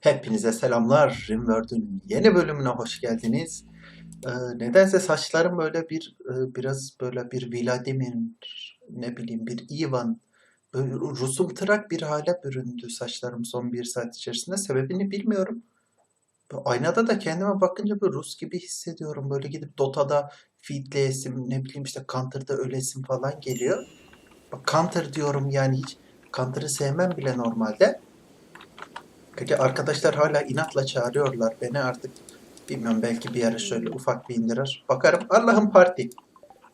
Hepinize selamlar. Rimworld'ün yeni bölümüne hoş geldiniz. Ee, nedense saçlarım böyle bir e, biraz böyle bir Vladimir ne bileyim bir Ivan böyle rusumtırak bir hale büründü saçlarım son bir saat içerisinde. Sebebini bilmiyorum. Aynada da kendime bakınca böyle Rus gibi hissediyorum. Böyle gidip Dota'da feedleyesim ne bileyim işte Counter'da ölesim falan geliyor. Bak Counter diyorum yani hiç Counter'ı sevmem bile normalde. Peki arkadaşlar hala inatla çağırıyorlar beni artık. Bilmiyorum belki bir ara şöyle ufak bir indirir. Bakarım Allah'ın parti.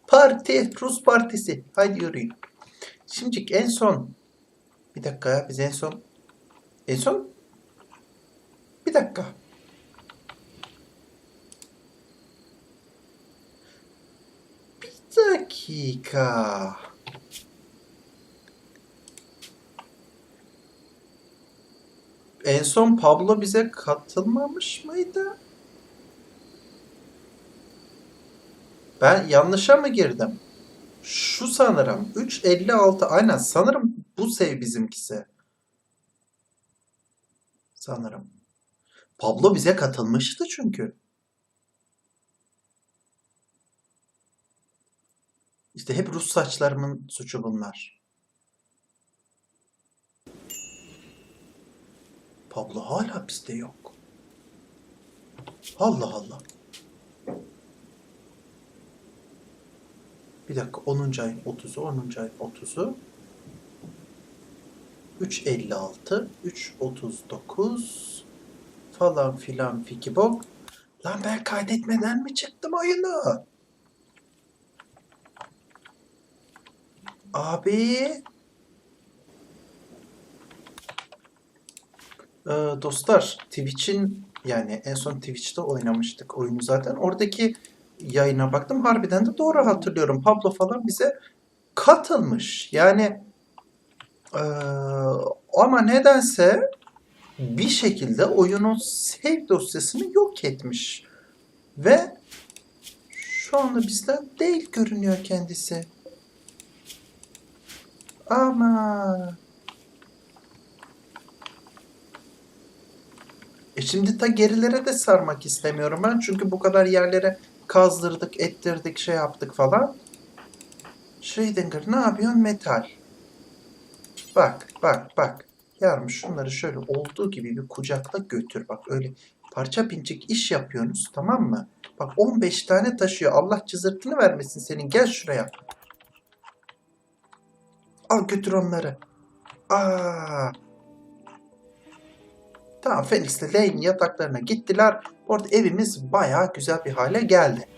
Parti, Rus partisi. Haydi yürüyün. Şimdi en son bir dakika ya biz en son en son bir dakika. Bir dakika. En son Pablo bize katılmamış mıydı? Ben yanlışa mı girdim? Şu sanırım. 3.56 aynen sanırım bu sev bizimkisi. Sanırım. Pablo bize katılmıştı çünkü. İşte hep Rus saçlarımın suçu bunlar. Pablo hala bizde yok. Allah Allah. Bir dakika 10. ayın 30'u 10. ayın 30'u 3.56 3.39 falan filan fiki bok. Lan ben kaydetmeden mi çıktım oyunu? Abi Ee, dostlar Twitch'in yani en son Twitch'te oynamıştık oyunu zaten. Oradaki yayına baktım. Harbiden de doğru hatırlıyorum. Pablo falan bize katılmış. Yani ee, ama nedense bir şekilde oyunun save dosyasını yok etmiş. Ve şu anda bizden değil görünüyor kendisi. Ama şimdi ta gerilere de sarmak istemiyorum ben. Çünkü bu kadar yerlere kazdırdık, ettirdik, şey yaptık falan. Schrödinger ne yapıyorsun? Metal. Bak, bak, bak. Yavrum şunları şöyle olduğu gibi bir kucakla götür. Bak öyle parça pinçik iş yapıyorsunuz tamam mı? Bak 15 tane taşıyor. Allah cızırtını vermesin senin. Gel şuraya. Al götür onları. Aa, Tamam Felix ile Lane'in yataklarına gittiler. Orada evimiz bayağı güzel bir hale geldi.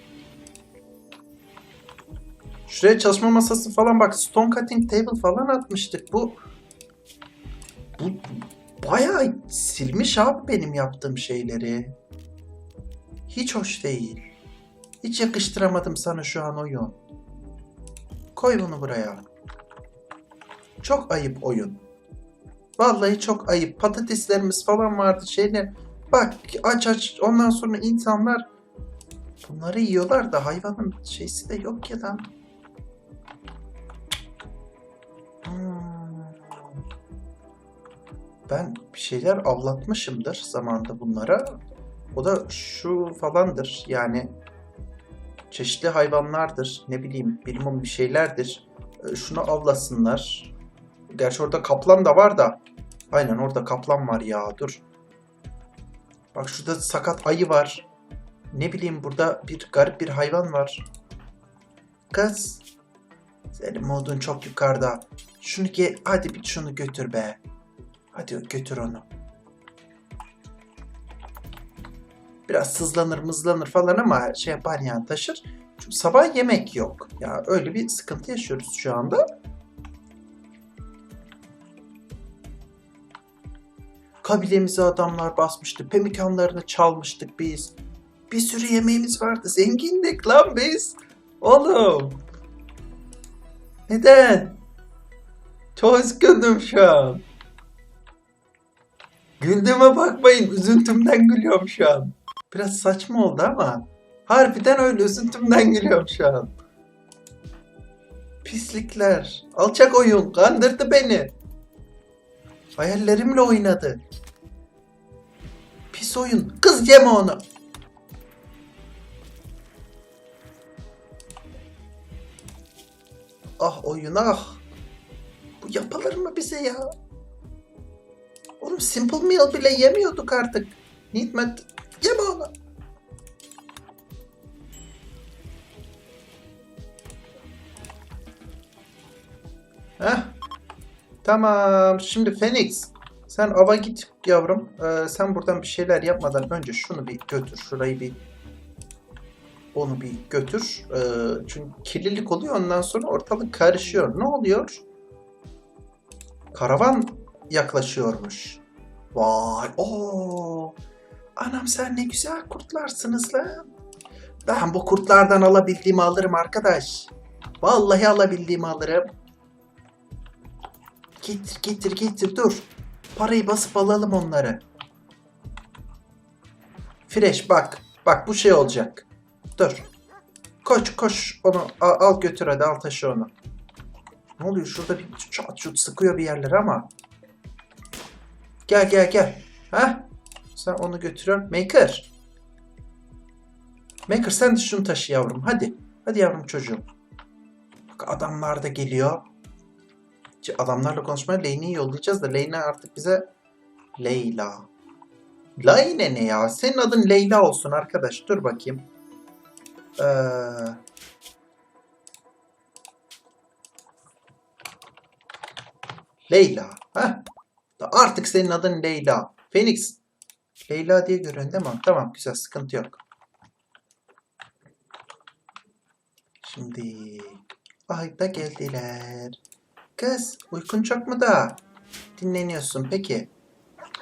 Şuraya çalışma masası falan bak stone cutting table falan atmıştık. Bu bu bayağı silmiş abi benim yaptığım şeyleri. Hiç hoş değil. Hiç yakıştıramadım sana şu an oyun. Koy bunu buraya. Çok ayıp oyun. Vallahi çok ayıp. Patateslerimiz falan vardı şeyler. Bak aç aç ondan sonra insanlar bunları yiyorlar da hayvanın şeysi de yok ya lan. Hmm. Ben bir şeyler avlatmışımdır zamanında bunlara. O da şu falandır yani çeşitli hayvanlardır. Ne bileyim bilimum bir şeylerdir. Ee, Şunu avlasınlar. Gerçi orada kaplan da var da. Aynen orada kaplan var ya dur. Bak şurada sakat ayı var. Ne bileyim burada bir garip bir hayvan var. Kız. Senin modun çok yukarıda. Şunu ge hadi bir şunu götür be. Hadi götür onu. Biraz sızlanır mızlanır falan ama şey yapar yani taşır. Çünkü sabah yemek yok. Ya öyle bir sıkıntı yaşıyoruz şu anda. Kabilemize adamlar basmıştı. Pemikanlarını çalmıştık biz. Bir sürü yemeğimiz vardı. Zengindik lan biz. Oğlum. Neden? Çok üzgünüm şu an. Güldüğüme bakmayın. Üzüntümden gülüyorum şu an. Biraz saçma oldu ama. Harbiden öyle üzüntümden gülüyorum şu an. Pislikler. Alçak oyun. Kandırdı beni. Hayallerimle oynadı. Pis oyun. Kız yeme onu. Ah oyun ah. Bu yapılır mı bize ya? Oğlum simple meal bile yemiyorduk artık. Nitmet yeme onu. Heh. Tamam. Şimdi Phoenix. Sen ava git yavrum. Ee, sen buradan bir şeyler yapmadan önce şunu bir götür. Şurayı bir onu bir götür. Ee, çünkü kirlilik oluyor. Ondan sonra ortalık karışıyor. Ne oluyor? Karavan yaklaşıyormuş. Vay. Oo. Anam sen ne güzel kurtlarsınız lan. Ben bu kurtlardan alabildiğimi alırım arkadaş. Vallahi alabildiğimi alırım. Getir getir getir dur. Parayı basıp alalım onları. Fresh bak. Bak bu şey olacak. Dur. Koş koş onu al, al götür hadi al taşı onu. Ne oluyor şurada bir çat çut sıkıyor bir yerler ama. Gel gel gel. Ha? Sen onu götürüyorsun. Maker. Maker sen de şunu taşı yavrum hadi. Hadi yavrum çocuğum. Bak adamlar da geliyor. Adamlarla konuşmaya Lane'i yollayacağız da Lane artık bize Leyla. Lane ne ya? Senin adın Leyla olsun arkadaş. Dur bakayım. Ee... Leyla. Ha? Artık senin adın Leyla. Phoenix. Leyla diye görüyorsun değil mi? Tamam güzel sıkıntı yok. Şimdi ay da geldiler. Kız uykun çok mu da? Dinleniyorsun peki.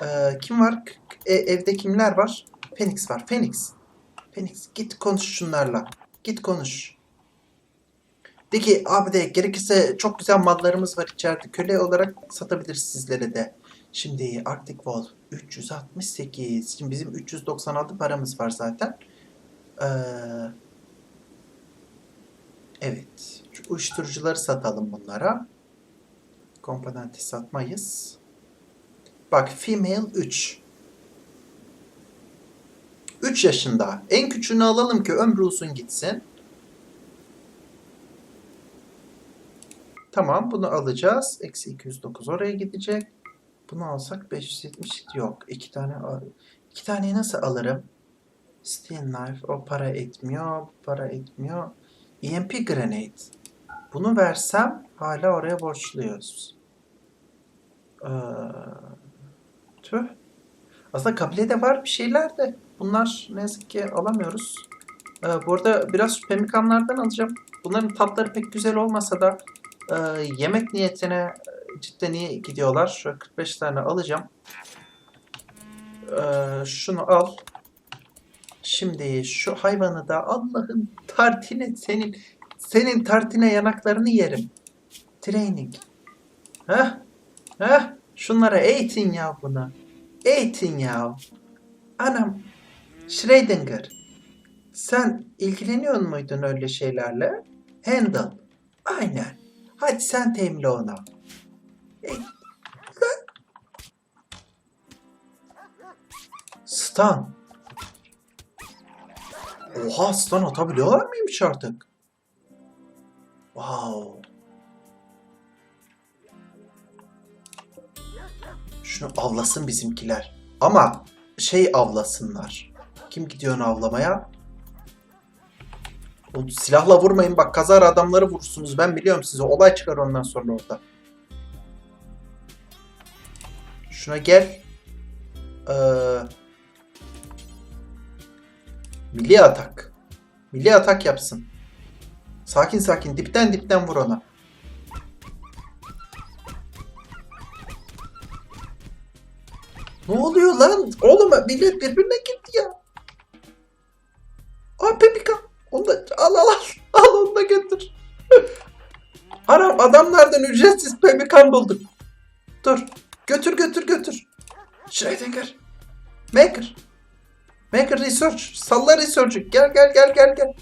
Ee, kim var? E- evde kimler var? Phoenix var. Phoenix. Phoenix git konuş şunlarla. Git konuş. De ki abi de gerekirse çok güzel mallarımız var içeride. Köle olarak satabiliriz sizlere de. Şimdi Arctic Wolf 368. Şimdi bizim 396 paramız var zaten. Ee, evet. Şu uyuşturucuları satalım bunlara. Komponenti satmayız. Bak female 3. 3 yaşında. En küçüğünü alalım ki ömrü uzun gitsin. Tamam bunu alacağız. Eksi 209 oraya gidecek. Bunu alsak 570 yok. İki tane al- iki taneyi nasıl alırım? Steel knife o para etmiyor. Para etmiyor. EMP grenade. Bunu versem hala oraya borçluyuz. Ee, tüh. Aslında kabilede var bir şeyler de bunlar ne yazık ki alamıyoruz. Ee, bu arada biraz pemikanlardan alacağım. Bunların tatları pek güzel olmasa da e, yemek niyetine e, cidden iyi gidiyorlar. Şöyle 45 tane alacağım. Ee, şunu al. Şimdi şu hayvanı da Allah'ın tartine senin senin tartine yanaklarını yerim. Training. Heh. Heh. Şunlara eğitin ya bunu. Eğitin ya. Anam. Schrödinger. Sen ilgileniyor muydun öyle şeylerle? Handle. Aynen. Hadi sen temle onu. E. Stan. Oha stun atabiliyorlar mıymış artık? Wow. Şunu avlasın bizimkiler. Ama şey avlasınlar. Kim gidiyor avlamaya? O silahla vurmayın bak kazar adamları vurursunuz. Ben biliyorum size. Olay çıkar ondan sonra orada. Şuna gel. Ee, milli atak. Milli atak yapsın. Sakin sakin dipten dipten vur ona. Ne oluyor lan? Oğlum millet birbirine gitti ya. Aa Pepika. Onu da al al al. Al onu da götür. Anam adamlardan ücretsiz Pepikan bulduk. Dur. Götür götür götür. Schrödinger. Maker. Maker Research. Salla Research'ı. Gel gel gel gel gel.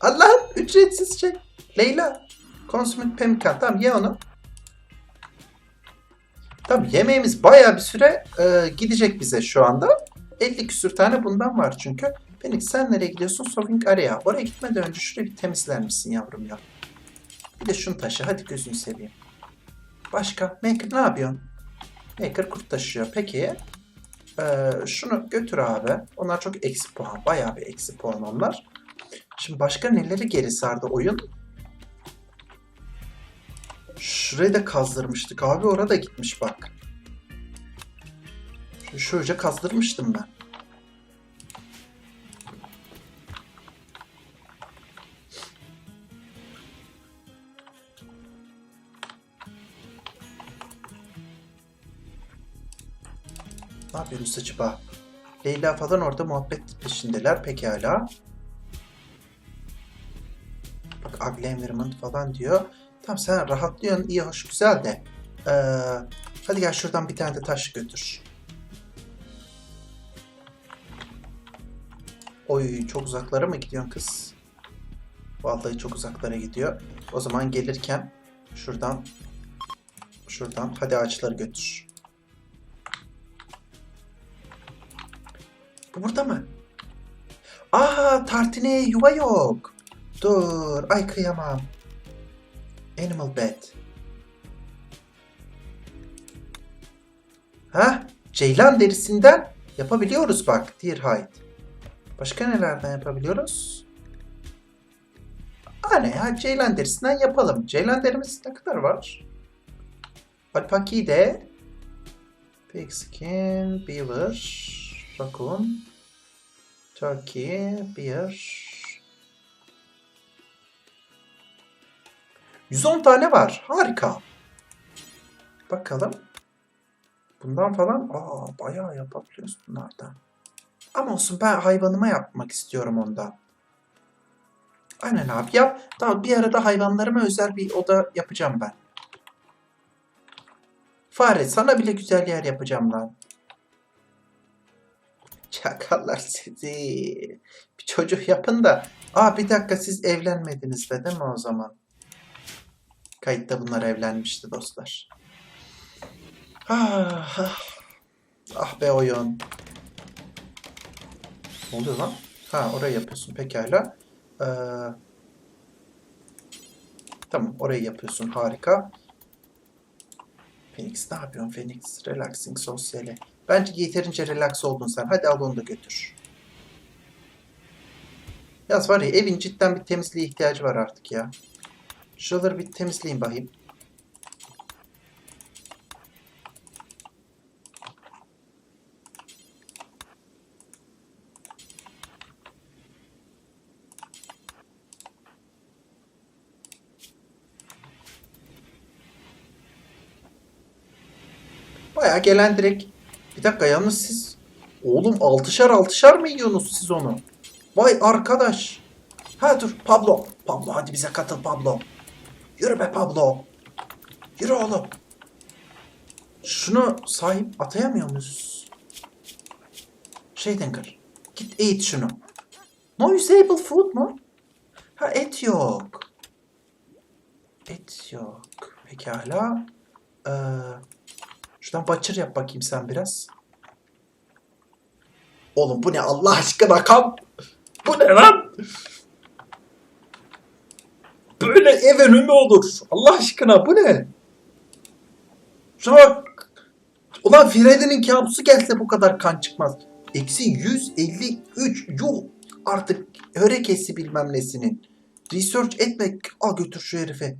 Allah'ım ücretsiz şey. Leyla. Consummate Pemmican. Tamam ye onu. Tabii yemeğimiz bayağı bir süre e, gidecek bize şu anda. 50 küsür tane bundan var çünkü. Phoenix sen nereye gidiyorsun? Solving Area. Oraya gitmeden önce şurayı bir temizler misin yavrum ya? Bir de şunu taşı. Hadi gözünü seveyim. Başka? Maker ne yapıyorsun? Maker kurt taşıyor. Peki. Ee, şunu götür abi. Onlar çok eksi puan. Bayağı bir eksi puan onlar. Şimdi başka neleri geri sardı oyun? Şurayı da kazdırmıştık abi. Orada gitmiş bak. Şöyle kazdırmıştım ben. Ne yapıyorsun saçıba? Leyla falan orada muhabbet peşindeler pekala. Bak ugly environment falan diyor. Tamam sen rahatlıyorsun iyi hoş güzel de. Ee, hadi gel şuradan bir tane de taş götür. Oy çok uzaklara mı gidiyorsun kız? Vallahi çok uzaklara gidiyor. O zaman gelirken şuradan şuradan hadi ağaçları götür. Bu burada mı? Aa tartine yuva yok. Dur ay kıyamam. Animal bed. Ha? Ceylan derisinden yapabiliyoruz bak. Deer hide. Başka nelerden yapabiliyoruz? Aa ne ya? Ceylan derisinden yapalım. Ceylan derimiz ne kadar var? Alpaki de Pigskin, Beaver, Raccoon, Turkey, Bear, 110 tane var. Harika. Bakalım. Bundan falan aa bayağı yapabiliyoruz bunlardan. Ama olsun ben hayvanıma yapmak istiyorum ondan. Aynen abi yap. Daha bir arada hayvanlarıma özel bir oda yapacağım ben. Fare sana bile güzel yer yapacağım lan. Çakallar sizi. Bir çocuk yapın da. Aa bir dakika siz evlenmediniz de değil mi o zaman? Kayıtta bunlar evlenmişti dostlar. Ah, ah. ah be oyun. Ne oluyor lan? Ha orayı yapıyorsun pekala. Ee, tamam orayı yapıyorsun harika. Phoenix ne yapıyorsun Phoenix? Relaxing sosyali. Bence yeterince relax oldun sen. Hadi al onu da götür. Yaz var ya evin cidden bir temizliğe ihtiyacı var artık ya. Şuraları bir temizleyin bakayım. Bayağı gelen direkt. Bir dakika yalnız siz... Oğlum altışar altışar mı yiyorsunuz siz onu? Vay arkadaş. Ha dur Pablo. Pablo hadi bize katıl Pablo. Yürü be Pablo. Yürü oğlum. Şunu sahip atayamıyor muyuz? Şeyden kır. Git eğit şunu. No usable food mu? Ha et yok. Et yok. Pekala. Ee, şuradan butcher yap bakayım sen biraz. Oğlum bu ne Allah aşkına kam? Bu ne lan? Böyle ev önü mü olur? Allah aşkına bu ne? Şuna bak. Ulan Freddy'nin kabusu gelse bu kadar kan çıkmaz. Eksi 153. Yuh artık hörekesi bilmem nesinin. Research etmek. Al götür şu herife.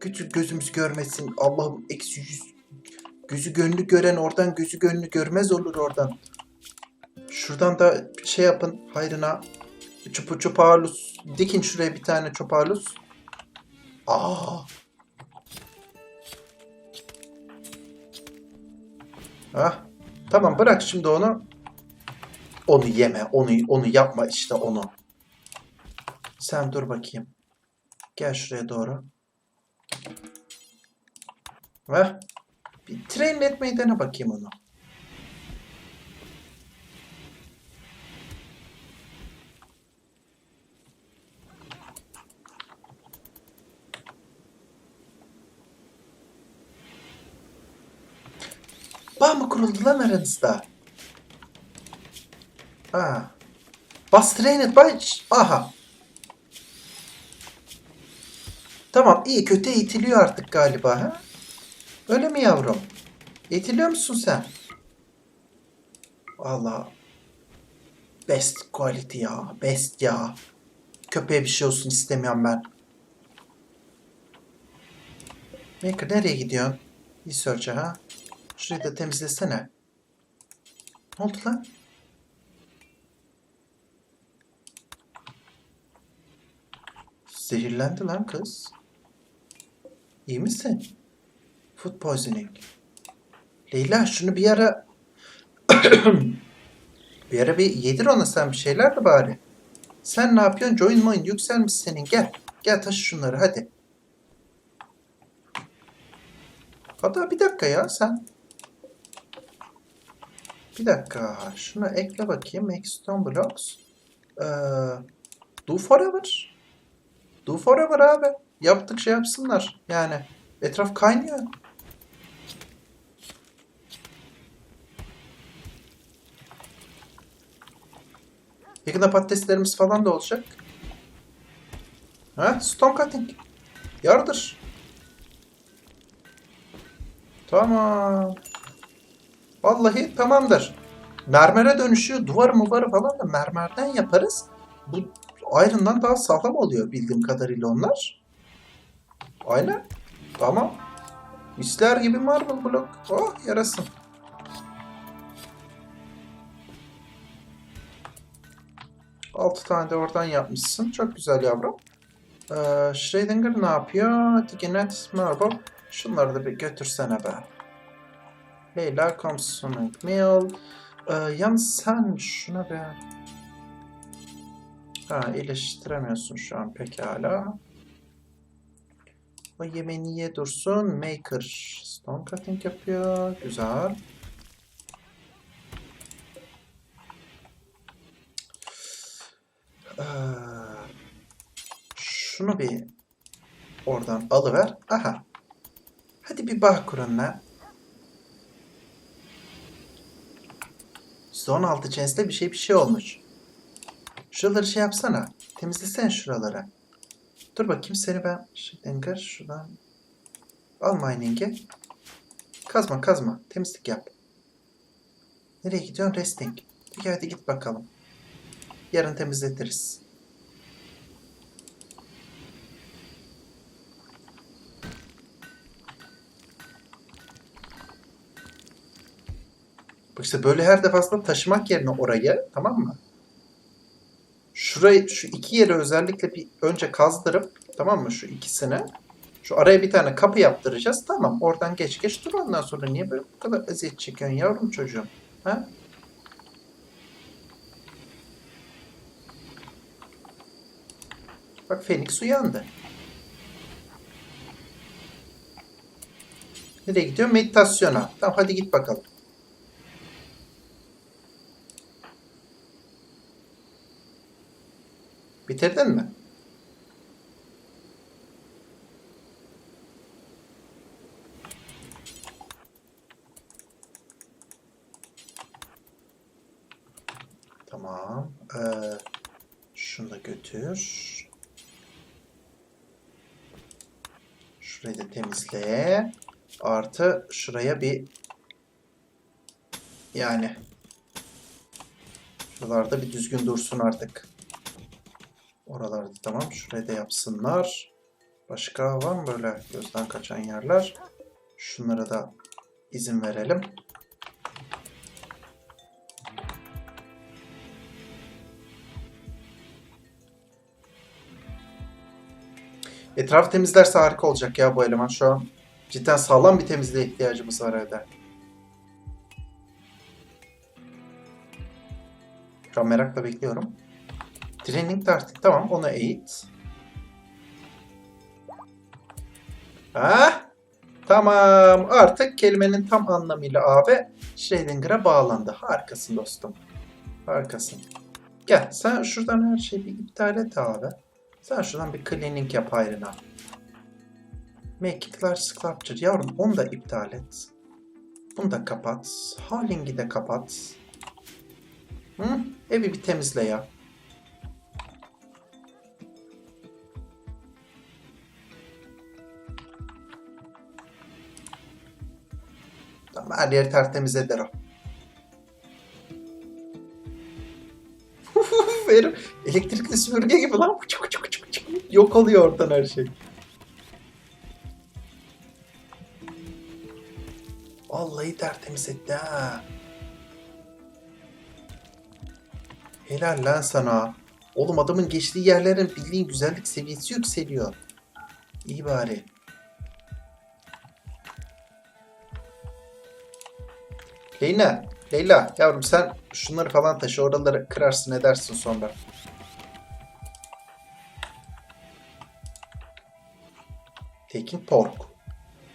Götür gözümüz görmesin. Allah'ım eksi 100. Gözü gönlü gören oradan gözü gönlü görmez olur oradan. Şuradan da şey yapın hayrına. Çupu çuparlus. Dikin şuraya bir tane çuparlus. Aa. Ah. Tamam bırak şimdi onu. Onu yeme. Onu onu yapma işte onu. Sen dur bakayım. Gel şuraya doğru. Ver. Bir train etmeyi dene bakayım onu. Bağ mı kuruldu lan aranızda? Ha. Was trained by... Aha. Tamam iyi kötü eğitiliyor artık galiba ha? Öyle mi yavrum? Eğitiliyor musun sen? Valla. Best quality ya. Best ya. Köpeğe bir şey olsun istemiyorum ben. Maker nereye gidiyorsun? Research'a ha? Şurayı da temizlesene. Ne oldu lan? Zehirlendi lan kız. İyi misin? Food poisoning. Leyla şunu bir ara bir ara bir yedir ona sen bir şeyler de bari. Sen ne yapıyorsun? Join moin yükselmiş senin. Gel. Gel taşı şunları hadi. Hatta bir dakika ya sen. Bir dakika. Şuna ekle bakayım. Make stone blocks. Ee, do forever. Do forever abi. Yaptıkça yapsınlar. Yani etraf kaynıyor. Yakında patateslerimiz falan da olacak. Ha? Stone cutting. Yardır. Tamam. Vallahi tamamdır. Mermere dönüşüyor. Duvar muvarı falan da mermerden yaparız. Bu Iron'dan daha sağlam oluyor bildiğim kadarıyla onlar. Aynen. Tamam. Misler gibi marble blok. Oh yarasın. Altı tane de oradan yapmışsın. Çok güzel yavrum. Ee, Schrödinger ne yapıyor? Digenet marble. Şunları da bir götürsene be. Leyla consuming meal. Ee, yalnız sen şuna be. Ha iyileştiremiyorsun şu an pekala. O yemeği niye dursun? Maker stone cutting yapıyor. Güzel. Ee, şunu bir oradan alıver. Aha. Hadi bir bağ kurun lan. %16 chance'de bir şey bir şey olmuş. Şuraları şey yapsana. Temizlesene şuraları. Dur bakayım seni ben Schrödinger şuradan al mining'i. Kazma kazma. Temizlik yap. Nereye gidiyorsun? Resting. Peki hadi git bakalım. Yarın temizletiriz. Bak işte böyle her defasında taşımak yerine orayı tamam mı? Şurayı, şu iki yeri özellikle bir önce kazdırıp tamam mı şu ikisini. Şu araya bir tane kapı yaptıracağız. Tamam oradan geç geç dur ondan sonra niye böyle bu kadar eziyet çekiyorsun yavrum çocuğum? Ha? Bak Phoenix uyandı. Nereye gidiyor? Meditasyona. Tamam hadi git bakalım. Bitirdin mi? Tamam. Ee, şunu da götür. Şurayı da temizle. Artı şuraya bir yani şuralarda bir düzgün dursun artık. Oralarda tamam. Şurayı da yapsınlar. Başka var mı böyle gözden kaçan yerler? Şunlara da izin verelim. Etrafı temizlerse harika olacak ya bu eleman şu an. Cidden sağlam bir temizliğe ihtiyacımız var evde. Şu an merakla bekliyorum. Training taktik tamam onu eğit. Ha? Tamam artık kelimenin tam anlamıyla A ve Schrödinger'a bağlandı. Harikasın dostum. Harikasın. Gel sen şuradan her şeyi bir iptal et abi. Sen şuradan bir cleaning yap ayrına. Make it large sculpture. Yavrum onu da iptal et. Bunu da kapat. Howling'i de kapat. Hı? Evi bir temizle ya. Her tertemiz eder o. Verim. Elektrikli süpürge gibi lan. Çık çık çık çık. Yok oluyor oradan her şey. Vallahi tertemiz etti ha. Helal lan sana. Oğlum adamın geçtiği yerlerin bildiğin güzellik seviyesi yükseliyor. İyi bari. Leyla, Leyla yavrum sen şunları falan taşı oraları kırarsın edersin sonra. Taking pork.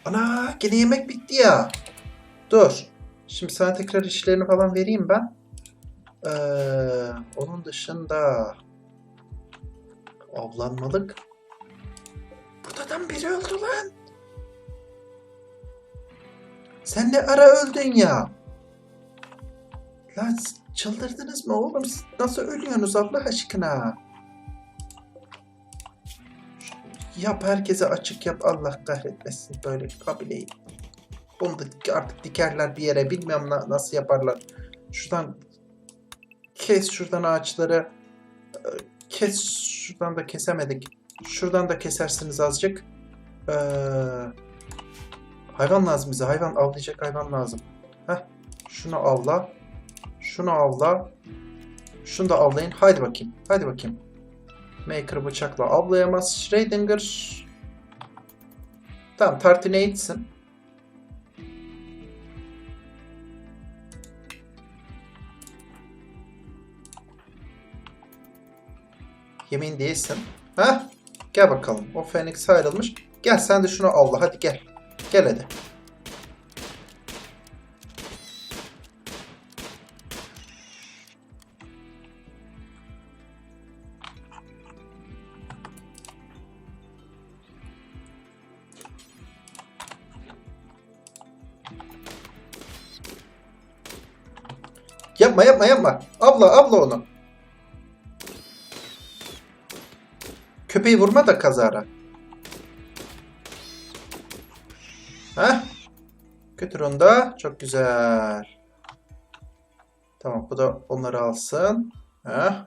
Ana gene yemek bitti ya. Dur. Şimdi sana tekrar işlerini falan vereyim ben. Ee, onun dışında avlanmalık. Buradan biri öldü lan. Sen ne ara öldün ya? Siz çıldırdınız mı oğlum? Siz nasıl ölüyorsunuz Allah aşkına? Yap herkese açık yap Allah kahretmesin böyle kabileyi. Bunu da artık dikerler bir yere bilmiyorum na- nasıl yaparlar. Şuradan kes şuradan ağaçları. Ee, Kes şuradan da kesemedik. Şuradan da kesersiniz azıcık. Ee, hayvan lazım bize. Hayvan avlayacak hayvan lazım. Heh. Şunu avla. Şunu avla. Şunu da avlayın. Haydi bakayım. Haydi bakayım. Maker bıçakla avlayamaz. Schrödinger. Tamam tartine itsin. Yemin değilsin. Ha? Gel bakalım. O Phoenix ayrılmış. Gel sen de şunu avla. Hadi gel. Gel hadi. Yapma yapma. Abla abla onu. Köpeği vurma da kazara. Heh. Götür onu da. Çok güzel. Tamam bu da onları alsın. Heh.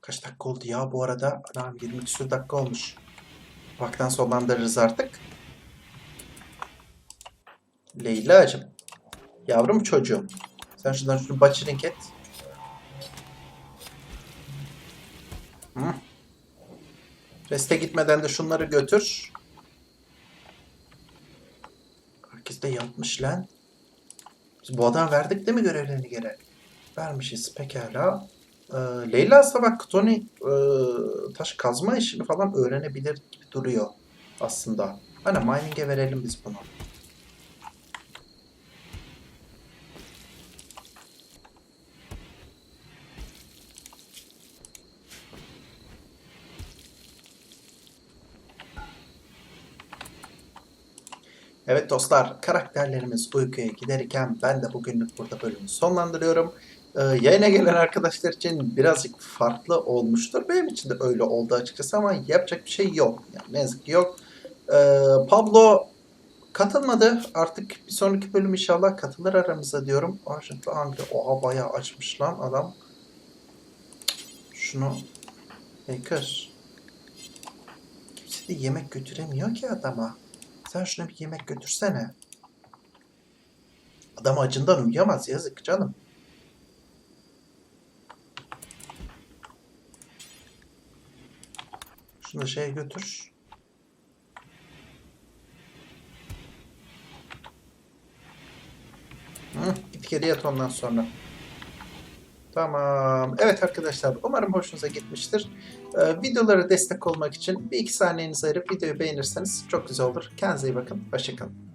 Kaç dakika oldu ya bu arada? Anam 20 küsur dakika olmuş. Vakten sonlandırırız artık. Leyla'cığım. Yavrum çocuğum. Sen şuradan şunu butchering et. Hı. Reste gitmeden de şunları götür. Herkes de yapmış lan. Biz bu adama verdik değil mi görevlerini geri? Vermişiz pekala. Ee, Leyla aslında Tony e, taş kazma işini falan öğrenebilir gibi duruyor aslında. Hani mining'e verelim biz bunu. Evet dostlar, karakterlerimiz uykuya giderken ben de bugünlük burada bölümü sonlandırıyorum. Ee, yayına gelen arkadaşlar için birazcık farklı olmuştur. Benim için de öyle oldu açıkçası ama yapacak bir şey yok. Yani ne yazık ki yok. Ee, Pablo katılmadı. Artık bir sonraki bölüm inşallah katılır aramıza diyorum. Arjantin Angli. Oha bayağı açmış lan adam. Şunu Baker. Kimse de yemek götüremiyor ki adama. Sen şuna bir yemek götürsene. Adam acından uyuyamaz yazık canım. Şunu da şeye götür. Hı, git geri yat ondan sonra. Tamam. Evet arkadaşlar umarım hoşunuza gitmiştir. Ee, videolara destek olmak için bir iki saniyenizi ayırıp videoyu beğenirseniz çok güzel olur. Kendinize iyi bakın. Hoşçakalın.